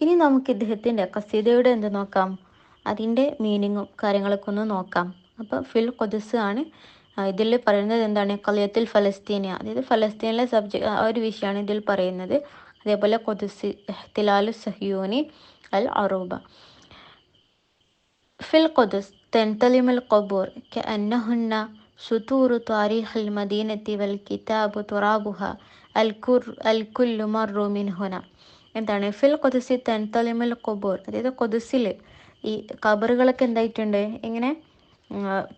ഇനി നമുക്ക് ഇദ്ദേഹത്തിന്റെ കസീതയുടെ എന്ത് നോക്കാം? അതിന്റെ മീനിങ്ങും കാര്യങ്ങളൊക്കെ ഒന്ന് നോക്കാം. അപ്പോൾ ഫിൽ കൊതിസ് ആണ് ഇതിൽ പറയുന്നത് എന്താണ്? കലിയത്തിൽ ഫലസ്തീനിയ അതായത് ഫലസ്തീനിലെ സബ്ജക്ട് ആ ഒരു വിഷയമാണ് ഇതിൽ പറയുന്നത്. അതേപോലെ കൊതിസ് തിലാലു സഹ്യൂനി അൽ അറൂബ. ഫിൽ കൊതിസ് തെൻതലിമൽ കൊബൂർ അന്നഹുന്ന ഷുത്തൂറു താരീഹൽ മദീനത്തി വൽ കിതാബു തുറാബുഹ അൽ കുർ അൽ കുല്ലു മർറു ഹുന എന്താണ്? ഫിൽ കൊതുസി തെൻതലിമൽ കൊബൂർ അതായത് കൊതുസിൽ ഈ കബറുകളൊക്കെ എന്തായിട്ടുണ്ട്? ഇങ്ങനെ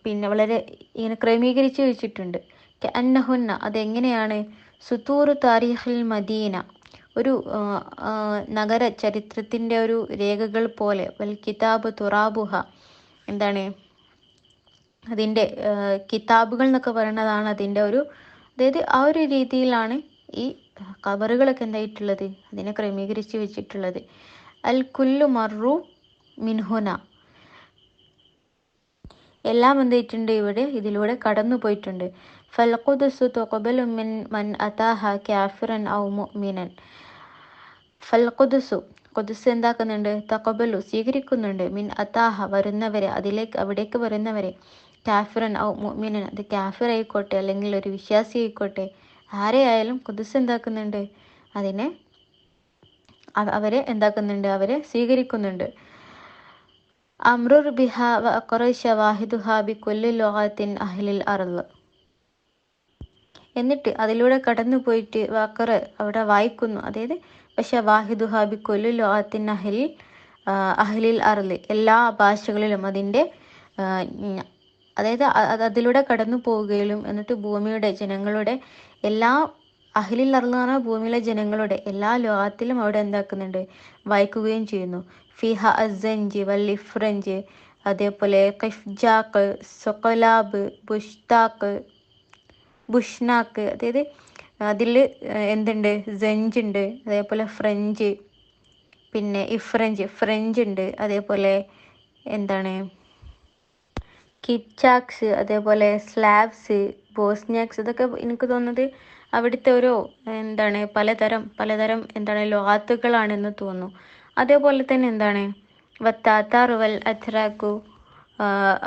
പിന്നെ വളരെ ഇങ്ങനെ ക്രമീകരിച്ച് വെച്ചിട്ടുണ്ട്. അന്നഹുന്ന അതെങ്ങനെയാണ്? സുത്തൂർ താരിഖിൽ മദീന. ഒരു നഗര ചരിത്രത്തിന്റെ ഒരു രേഖകൾ പോലെ. വൽ കിതാബ് തുറാബുഹ. എന്താണ്? അതിന്റെ കിതാബുകൾ എന്നൊക്കെ പറയുന്നതാണ് അതിന്റെ ഒരു അതായത് ആ ഒരു രീതിയിലാണ് ഈ കബറുകളൊക്കെ എന്തായിട്ടുള്ളത്? അതിനെ ക്രമീകരിച്ച് വെച്ചിട്ടുള്ളത്. അൽ കുല്ലു മറു മിൻഹുന. എല്ലാം എന്തായിട്ടുണ്ട് ഇവിടെ? ഇതിലൂടെ കടന്നു പോയിട്ടുണ്ട്. ഫൽഖുദസു തൊക്കബലു മിൻ മൻ അതാഹ കാഫിറൻ ഔ മുഅ്മിനൻ. ഫൽഖുദസു കൊതുസ് എന്താക്കുന്നുണ്ട്? തഖബലു സ്വീകരിക്കുന്നുണ്ട്. മിൻ അതാഹ വരുന്നവരെ അതിലേക്ക് അവിടേക്ക് വരുന്നവരെ. കാഫിറൻ ഔ മുഅ്മിനൻ. അത് കാഫിർ ആയിക്കോട്ടെ അല്ലെങ്കിൽ ഒരു വിശ്വാസി ആയിക്കോട്ടെ ആരെയായാലും കുതിസ് എന്താക്കുന്നുണ്ട്? അതിനെ അവരെ എന്താക്കുന്നുണ്ട്? അവരെ സ്വീകരിക്കുന്നുണ്ട്. അമ്രുർ ബിഹ വ അഖറ ഷവാഹിദുഹ ബി കുല്ലി ലോകത്തിൻ അഹ്ലിൽ അർൾ എന്നിട്ട് അതിലൂടെ കടന്നു പോയിട്ട് വാക്കറ് അവിടെ വായിക്കുന്നു. അതായത് പക്ഷെ വാഹിദുഹ ബി കൊല്ലു ലോകത്തിൻ അഹ്ലിൽ അഹ്ലിൽ അർൾ എല്ലാ ഭാഷകളിലും അതിന്റെ അതായത് അത് അതിലൂടെ കടന്നു പോവുകയും എന്നിട്ട് ഭൂമിയുടെ ജനങ്ങളുടെ എല്ലാ അഹ്ലിൽ അർൾ എന്ന് പറഞ്ഞാൽ ഭൂമിയിലെ ജനങ്ങളുടെ എല്ലാ ലോകത്തിലും അവിടെ എന്താക്കുന്നുണ്ട്? വായിക്കുകയും ചെയ്യുന്നു. ഫിഹ അസഞ്ച് വല്ലിഫ്രഞ്ച് അതേപോലെ കഫ്ജാക്ക് സൊക്കലാബ് ബുഷ്താക്ക് ബുഷ്നാക്ക് അതായത് അതിൽ എന്തുണ്ട്? സെഞ്ച് ഉണ്ട് അതേപോലെ ഫ്രഞ്ച് പിന്നെ ഇഫ്രഞ്ച് ഫ്രഞ്ച് ഉണ്ട് അതേപോലെ എന്താണ്? കിപ്ചാക്സ് അതേപോലെ സ്ലാബ്സ് ബോസ്നിയാക്സ് ഇതൊക്കെ എനിക്ക് തോന്നുന്നത് അവിടുത്തെ ഓരോ എന്താണ് പലതരം പലതരം എന്താണ് ലോഹാത്തുകളാണെന്ന് തോന്നുന്നു. അതേപോലെ തന്നെ എന്താണ്? വത്താത്താർ വൽ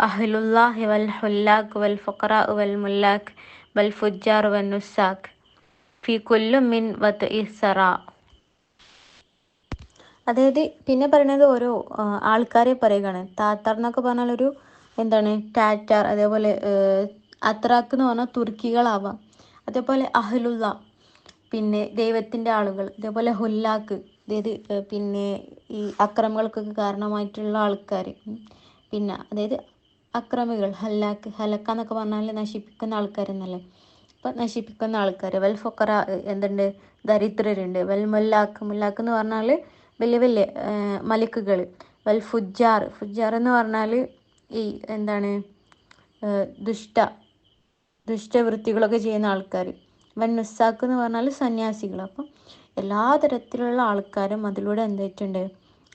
അഹ്ലുല്ലാഹി വൽ ഹുല്ലാഖ് വൽ ഫുഖറാ വൽ മുല്ലാഖ് വൽ ഫുജാർ വൽ നുസാഖ് ഫി കുല്ലു മിൻ വത്ത് ഇസറ അതായത് പിന്നെ പറയുന്നത് ഓരോ ആൾക്കാരെ പറയുകയാണ്. താത്താർ എന്നൊക്കെ പറഞ്ഞാൽ ഒരു എന്താണ് ടാറ്റാർ അതേപോലെ അത്രാക്ക് എന്ന് പറഞ്ഞാൽ തുർക്കികളാവാം. അതേപോലെ അഹ്ലുള്ള പിന്നെ ദൈവത്തിന്റെ ആളുകൾ അതേപോലെ ഹുല്ലാക്ക് അതായത് പിന്നെ ഈ അക്രമങ്ങൾക്കൊക്കെ കാരണമായിട്ടുള്ള ആൾക്കാർ പിന്നെ അതായത് അക്രമികൾ ഹല്ലാക്ക് ഹലക്ക എന്നൊക്കെ പറഞ്ഞാൽ നശിപ്പിക്കുന്ന ആൾക്കാരെന്നല്ലേ? അപ്പം നശിപ്പിക്കുന്ന ആൾക്കാർ വെൽ ഫൊക്കറ എന്തുണ്ട് ദരിദ്രരുണ്ട് വെൽ മുല്ലാക്ക് മുല്ലാക്ക് എന്ന് പറഞ്ഞാൽ വലിയ വലിയ മലിക്കുകൾ വെൽ ഫുജാർ ഫുജാർ എന്ന് പറഞ്ഞാൽ ഈ എന്താണ് ദുഷ്ട ദുഷ്ടവൃത്തികളൊക്കെ ചെയ്യുന്ന ആൾക്കാർ വൻ നിസ്സാക്ക് എന്ന് പറഞ്ഞാൽ സന്യാസികൾ അപ്പം എല്ലാ തരത്തിലുള്ള ആൾക്കാരും അതിലൂടെ എന്തായിട്ടുണ്ട്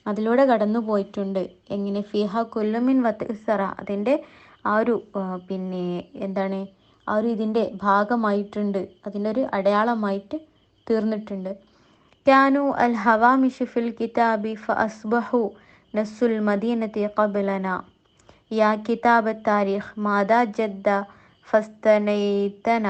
അതിലൂടെ കടന്നു പോയിട്ടുണ്ട്. എങ്ങനെ? ഫിഹ കൊല്ലുമിൻ വത്തസറ അതിന്റെ ആ ഒരു പിന്നെ എന്താണ് ആ ഒരു ഇതിന്റെ ഭാഗമായിട്ടുണ്ട്. അതിന്റെ ഒരു അടയാളമായിട്ട് തീർന്നിട്ടുണ്ട്. ക്യാനു അൽ ഹവാ മിഷിഫിൽ കിതാബി ഫ അസ്ബഹു നസുൽ മദീനത്തെ കബലന യാ കിതാബ് താരിഖ് മാതാ ജദ്ദ ഫസ്തനൈതന.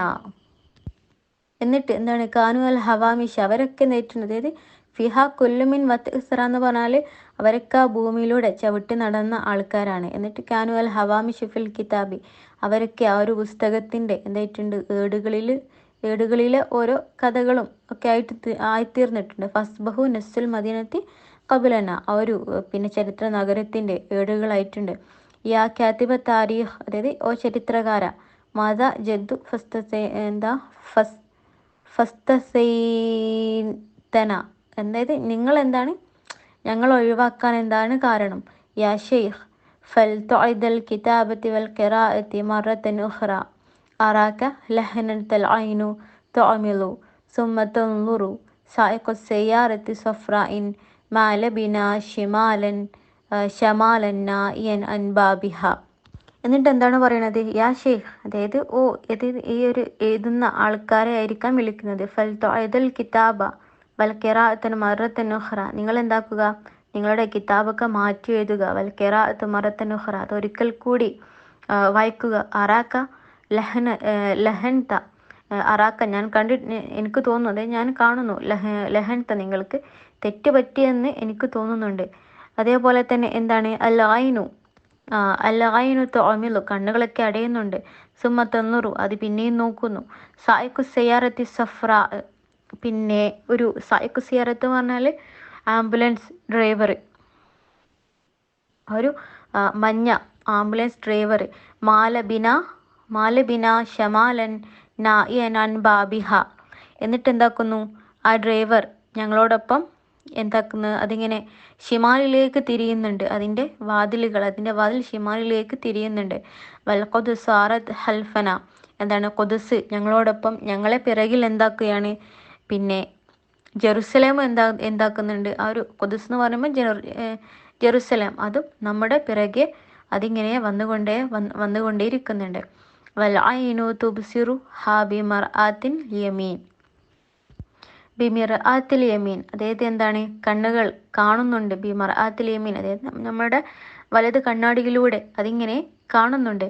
എന്നിട്ട് എന്താണ്? കാനു അൽ ഹവാമിഷ അവരൊക്കെ നേരിട്ടുണ്ട് അതായത് ഫിഹ കൊല്ലുമിൻ വത്ത് ഇസ്ര എന്ന് പറഞ്ഞാൽ അവരൊക്കെ ആ ഭൂമിയിലൂടെ ചവിട്ടി നടന്ന ആൾക്കാരാണ്. എന്നിട്ട് കാനു അൽ ഹവാമി ഷിഫിൽ കിതാബി അവരൊക്കെ ആ ഒരു പുസ്തകത്തിന്റെ എന്തായിട്ടുണ്ട്? ഏടുകളിൽ ഏടുകളിലെ ഓരോ കഥകളും ഒക്കെ ആയിട്ട് ആയിത്തീർന്നിട്ടുണ്ട്. ഫസ്ബഹു നസുൽ മദീനത്തി കബുലന ആ ഒരു പിന്നെ ചരിത്ര നഗരത്തിന്റെ ഏടുകളായിട്ടുണ്ട്. യാ കാത്തിബ താരീഖ് അതായത് ഓ ചരിത്രകാര മാത ജദ്ദു ഫസ്തസെ എന്താ ഫസ് ഫസ്തസൈതന അതായത് നിങ്ങൾ എന്താണ് ഞങ്ങൾ ഒഴിവാക്കാൻ എന്താണ് കാരണം യാ ഷെയ്ഖ് ഫൽ തുഅദൽ കിതാബത്തി വൽ ഖിറാഅത്തി മറത്തൻ ഉഖ്റ അറാക ലഹനത العين تعمل ثم تنظر سائق السيارة صفراء ما لبنا شمالا ഷമാലന്ന അൻബാബിഹ. എന്നിട്ട് എന്താണ് പറയണത്? യാ ഷെയ്ഖ് അതായത് ഓ ഏത് ഈ ഒരു എഴുതുന്ന ആൾക്കാരെ ആയിരിക്കാം വിളിക്കുന്നത്. ഫൽ തൊഴുതൽ കിതാബ വൽക്കെറാത്തൻ മറത്തൻ ഉഹ്റ നിങ്ങൾ എന്താക്കുക? നിങ്ങളുടെ കിതാബൊക്കെ മാറ്റി എഴുതുക. വൽക്കെറാത്ത് മറത്തൻ ഉഹ്റ അത് ഒരിക്കൽ കൂടി വായിക്കുക. അറാക്ക ലഹന ലഹൻത. അറാക്ക ഞാൻ കണ്ടി എനിക്ക് തോന്നുന്നത് ഞാൻ കാണുന്നു ലഹ ലഹൻത നിങ്ങൾക്ക് തെറ്റ് പറ്റിയെന്ന് എനിക്ക് തോന്നുന്നുണ്ട്. അതേപോലെ തന്നെ എന്താണ്? അല്ലായിനു അല്ലായിനു തോമിലു കണ്ണുകളൊക്കെ അടയുന്നുണ്ട്. സുമ തന്നുറു. അത് പിന്നെയും നോക്കുന്നു. സായിക്കു സെയ്യാറത്തി സഫ്ര. പിന്നെ ഒരു സായിക്കു സിയാറത്ത് എന്ന് പറഞ്ഞാൽ ആംബുലൻസ് ഡ്രൈവർ ഒരു മഞ്ഞ ആംബുലൻസ് ഡ്രൈവർ മാലബിന മാലബിന ഷമാലൻ നായനൻ ബാബിഹ. എന്നിട്ട് എന്താക്കുന്നു? ആ ഡ്രൈവർ ഞങ്ങളോടൊപ്പം എന്താക്കുന്നത് അതിങ്ങനെ ഷിമാലിലേക്ക് തിരിയുന്നുണ്ട്. അതിന്റെ വാതിലുകൾ അതിന്റെ വാതിൽ ഷിമാലിലേക്ക് തിരിയുന്നുണ്ട്. വൽ സാറത് ഹൽഫന. എന്താണ്? കൊതുസ് ഞങ്ങളോടൊപ്പം ഞങ്ങളെ പിറകിൽ എന്താക്കുകയാണ്? പിന്നെ ജെറുസലേം എന്താ എന്താക്കുന്നുണ്ട്? ആ ഒരു കൊതുസ് എന്ന് പറയുമ്പോൾ ജെറു ജെറുസലേം. അതും നമ്മുടെ പിറകെ അതിങ്ങനെ വന്നുകൊണ്ടേ വന്നുകൊണ്ടേ വന്നുകൊണ്ടേയിരിക്കുന്നുണ്ട്. വൽ ഐനു തുബ്സിറു ഹാബി മർ ആത്തിൻ യമീൻ. ബിമിർ ആത്തിൽ യമീൻ. അതായത് എന്താണ്? കണ്ണുകൾ കാണുന്നുണ്ട് ബിമർ ആത്തിൽ യമീൻ. അതായത് നമ്മുടെ വലത് കണ്ണാടിയിലൂടെ അതിങ്ങനെ കാണുന്നുണ്ട്.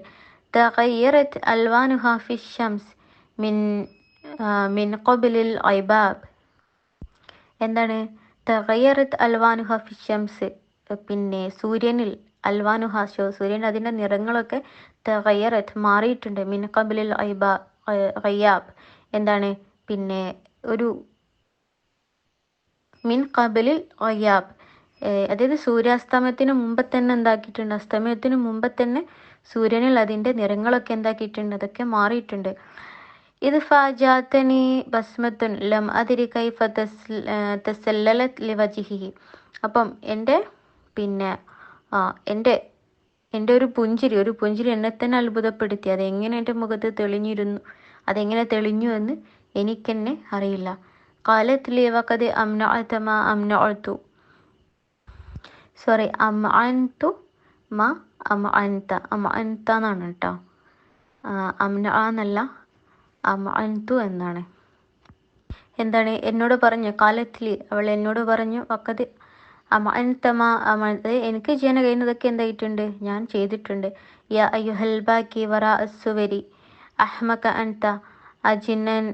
തഗയ്യറത്ത് അൽവാനുഹ ഫി ഷംസ് മിൻ മിൻ കൊബിലിൽ ഐബാബ്. എന്താണ്? തകയറത്ത് അൽവാനുഹ ഫി ഷംസ്. പിന്നെ സൂര്യനിൽ അൽവാനുഹ സൂര്യൻ അതിന്റെ നിറങ്ങളൊക്കെ തകയറത്ത് മാറിയിട്ടുണ്ട്. മിൻ കബിലിൽ ഐബാ ഖയ്യാബ് എന്താണ്? പിന്നെ ഒരു മിൻ കബലിൽ ഒയാബ്. അതായത് സൂര്യാസ്തമയത്തിന് മുമ്പ് തന്നെ എന്താക്കിയിട്ടുണ്ട്? അസ്തമയത്തിന് മുമ്പ് തന്നെ സൂര്യനിൽ അതിന്റെ നിറങ്ങളൊക്കെ എന്താക്കിയിട്ടുണ്ട്? അതൊക്കെ മാറിയിട്ടുണ്ട്. ഇത് ഫാജാത്തനി ഭസ്മത്തുൻ ലം അതിരി കൈഫ തസല്ലലത് ലിവജിഹി അപ്പം എന്റെ പിന്നെ എന്റെ എന്റെ ഒരു പുഞ്ചിരി ഒരു പുഞ്ചിരി എന്നെ തന്നെ അത്ഭുതപ്പെടുത്തി. അതെങ്ങനെ എന്റെ മുഖത്ത് തെളിഞ്ഞിരുന്നു? അതെങ്ങനെ തെളിഞ്ഞു എന്ന് എനിക്കെന്നെ അറിയില്ല. قالت لي وقد أمنعت ما أمنعت സോറി അമ്അൻതു മ അമ്അൻത അമ്അൻത എന്നാണ് കേട്ടോ അമ്ന എന്നല്ല അമ്അൻതു എന്നാണ് എന്താണ് എന്നോട് പറഞ്ഞു കാലത്തിലി അവൾ എന്നോട് പറഞ്ഞു വക്കത് അമ്അൻതമ അമത് എനിക്ക് ചെയ്യാൻ കഴിയുന്നതൊക്കെ എന്തായിട്ടുണ്ട് ഞാൻ ചെയ്തിട്ടുണ്ട് യാ അയ്യുഹൽ ബാക്കി വറ അസുവരി അഹ്മക അൻത അജിനൻ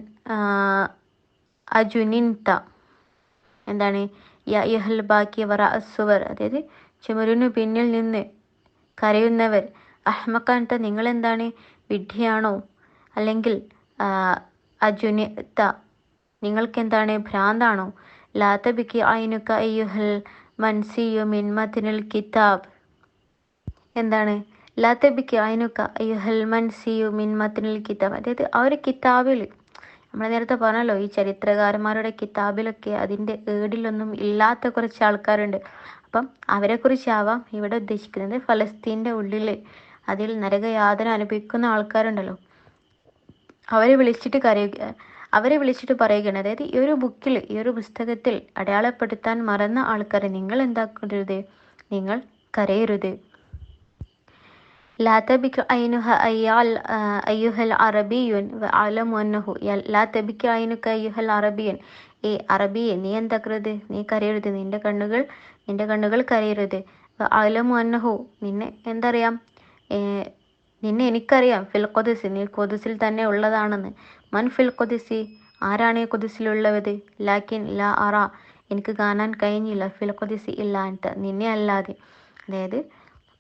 അജുനിൻത. എന്താണ്? യഹൽ ബാക്കി വറ അസുവർ അതായത് ചുമരിനു പിന്നിൽ നിന്ന് കരയുന്നവർ അഹ്മക്കാൻത നിങ്ങൾ എന്താണ് വിഡ്ഢിയാണോ? അല്ലെങ്കിൽ അജുനിത്ത നിങ്ങൾക്ക് എന്താണ് ഭ്രാന്താണോ? ലാത്തബിക്ക് അയിനുക്ക അയ്യുഹൽ മൻസിയു മിൻമത്തിനുൽ കിതാബ്. എന്താണ്? ലാത്തബിക്ക് അയിനുക്ക അയ്യുഹൽ മൻസിയു മിൻമത്തിനുൽ കിതാബ്. അതായത് ആ ഒരു കിതാബിൽ നമ്മൾ നേരത്തെ പറഞ്ഞല്ലോ ഈ ചരിത്രകാരന്മാരുടെ കിതാബിലൊക്കെ അതിന്റെ ഏടിലൊന്നും ഇല്ലാത്ത കുറച്ച് ആൾക്കാരുണ്ട്. അപ്പം അവരെക്കുറിച്ചാവാം ഇവിടെ ഉദ്ദേശിക്കുന്നത്. ഫലസ്തീന്റെ ഉള്ളിൽ അതിൽ നരകയാതന അനുഭവിക്കുന്ന ആൾക്കാരുണ്ടല്ലോ. അവരെ വിളിച്ചിട്ട് കരയുക അവരെ വിളിച്ചിട്ട് പറയുകയാണ്. അതായത് ഈ ഒരു ബുക്കിൽ ഈ ഒരു പുസ്തകത്തിൽ അടയാളപ്പെടുത്താൻ മറന്ന ആൾക്കാരെ നിങ്ങൾ എന്താക്കരുത്? നിങ്ങൾ കരയരുത്. لا تبك عينها أيال أيها العربي وأعلم أنه لا تبك عينك أيها العربي ഏ അറബിയെ നീ എന്താക്കരുത് നീ കരയരുത് നിന്റെ കണ്ണുകൾ നിന്റെ കണ്ണുകൾ കരയരുത് അലമു അന്നഹു നിന്നെ എന്തറിയാം നിന്നെ എനിക്കറിയാം ഫിൽ കൊദിസ് നീ കൊദിസിൽ തന്നെ ഉള്ളതാണെന്ന് മൻ ഫിൽ കൊദിസി ആരാണ് ഈ കൊദിസിലുള്ളത് ലാക്കിൻ ലാ അറ എനിക്ക് കാണാൻ കഴിഞ്ഞില്ല ഫിൽ കൊദിസി ഇല്ലാത്ത നിന്നെ അല്ലാതെ അതായത്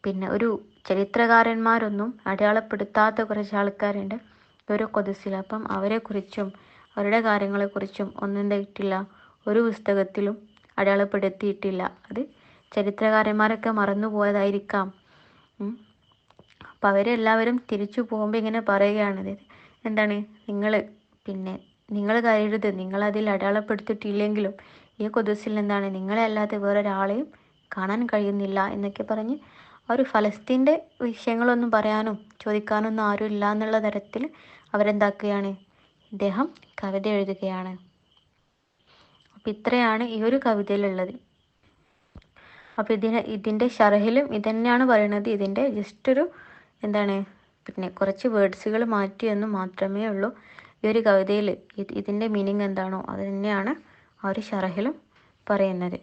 പിന്നെ ഒരു ചരിത്രകാരന്മാരൊന്നും അടയാളപ്പെടുത്താത്ത കുറച്ച് ആൾക്കാരുണ്ട്. ഓരോ കൊതിസിൽ അപ്പം അവരെക്കുറിച്ചും അവരുടെ കാര്യങ്ങളെക്കുറിച്ചും ഒന്നും എന്തായിട്ടില്ല ഒരു പുസ്തകത്തിലും അടയാളപ്പെടുത്തിയിട്ടില്ല. അത് ചരിത്രകാരന്മാരൊക്കെ മറന്നു പോയതായിരിക്കാം അപ്പം അവരെല്ലാവരും തിരിച്ചു പോകുമ്പോൾ ഇങ്ങനെ പറയുകയാണ്. എന്താണ്? നിങ്ങൾ പിന്നെ നിങ്ങൾ കരുതരുത്. നിങ്ങളതിൽ അടയാളപ്പെടുത്തിയിട്ടില്ലെങ്കിലും ഈ കൊതുസിൽ എന്താണ്? നിങ്ങളെ അല്ലാതെ വേറൊരാളെയും കാണാൻ കഴിയുന്നില്ല എന്നൊക്കെ പറഞ്ഞ് ഒരു ഫലസ്തീന്റെ വിഷയങ്ങളൊന്നും പറയാനും ചോദിക്കാനൊന്നും ആരും ഇല്ല എന്നുള്ള തരത്തിൽ അവരെന്താക്കുകയാണ്? ഇദ്ദേഹം കവിത എഴുതുകയാണ്. അപ്പം ഇത്രയാണ് ഈ ഒരു കവിതയിലുള്ളത്. അപ്പം ഇതിന് ഇതിന്റെ ഷർഹിലും ഇതന്നെയാണ് പറയുന്നത് ഇതിന്റെ ജസ്റ്റ് ഒരു എന്താണ്? പിന്നെ കുറച്ച് വേർഡ്സുകൾ മാറ്റി എന്ന് മാത്രമേ ഉള്ളൂ ഈ ഒരു കവിതയിൽ. ഇതിന്റെ മീനിങ് എന്താണോ അത് തന്നെയാണ് ആ ഒരു ഷറഹിലും പറയുന്നത്.